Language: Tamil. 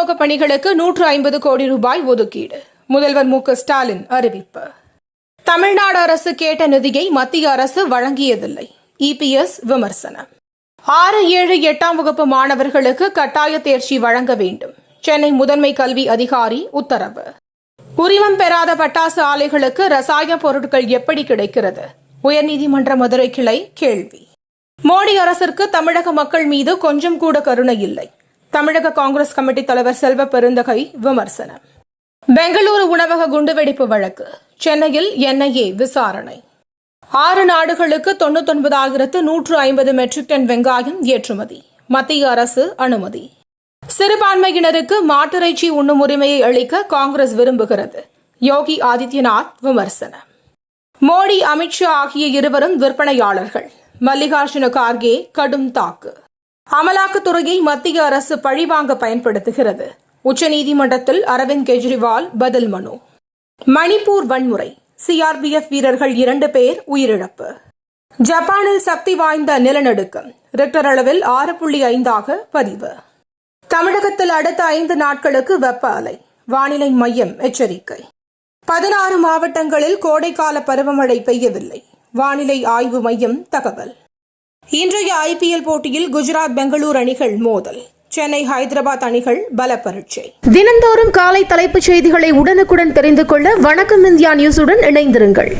விநியோக பணிகளுக்கு நூற்று ஐம்பது கோடி ரூபாய் ஒதுக்கீடு. முதல்வர் மு. ஸ்டாலின் அறிவிப்பு. தமிழ்நாடு அரசு கேட்ட நிதியை மத்திய அரசு வழங்கியதில்லை. இபிஎஸ் விமர்சனம். ஆறு ஏழு எட்டாம் வகுப்பு மாணவர்களுக்கு கட்டாய தேர்ச்சி வழங்க வேண்டும். சென்னை முதன்மை கல்வி அதிகாரி உத்தரவு. உரிமம் பெறாத பட்டாசு ஆலைகளுக்கு ரசாயன பொருட்கள் எப்படி கிடைக்கிறது? உயர்நீதிமன்ற மதுரை கிளை கேள்வி. மோடி அரசிற்கு தமிழக மக்கள் மீது கொஞ்சம் கூட கருணை இல்லை. தமிழக காங்கிரஸ் கமிட்டி தலைவர் செல்வ பெருந்தகை விமர்சனம். பெங்களூரு உணவக குண்டுவெடிப்பு வழக்கு. சென்னையில் என்ஐஏ விசாரணை. ஆறு நாடுகளுக்கு தொண்ணூத்தொன்பதாயிரத்து நூற்று ஐம்பது மெட்ரிக் டன் வெங்காயம் ஏற்றுமதி. மத்திய அரசு அனுமதி. சிறுபான்மையினருக்கு மாட்டிறைச்சி உண்ணும் உரிமையை அளிக்க காங்கிரஸ் விரும்புகிறது. யோகி ஆதித்யநாத் விமர்சனம். மோடி அமித்ஷா ஆகிய இருவரும் விற்பனையாளர்கள். மல்லிகார்ஜுன கார்கே கடும் தாக்கு. அமலாக்கத்துறையை மத்திய அரசு பழிவாங்க பயன்படுத்துகிறது. உச்சநீதிமன்றத்தில் அரவிந்த் கெஜ்ரிவால் பதில் மனு. மணிப்பூர் வன்முறை. சிஆர்பிஎஃப் வீரர்கள் இரண்டு பேர் உயிரிழப்பு. ஜப்பானில் சக்தி வாய்ந்த நிலநடுக்கம். ரிக்டர் அளவில் ஆறு புள்ளி ஐந்தாக பதிவு. தமிழகத்தில் அடுத்த ஐந்து நாட்களுக்கு வெப்ப அலை. வானிலை மையம் எச்சரிக்கை. பதினாறு மாவட்டங்களில் கோடைக்கால பருவமழை பெய்யவில்லை. வானிலை ஆய்வு மையம் தகவல். இன்றைய ஐபிஎல் போட்டியில் குஜராத் பெங்களூர் அணிகள் மோதல். சென்னை ஹைதராபாத் அணிகள் பல பரீட்சை தினந்தோறும் காலை தலைப்புச் செய்திகளை உடனுக்குடன் தெரிந்து கொள்ள வணக்கம் இந்தியா நியூஸுடன் இணைந்திருங்கள்.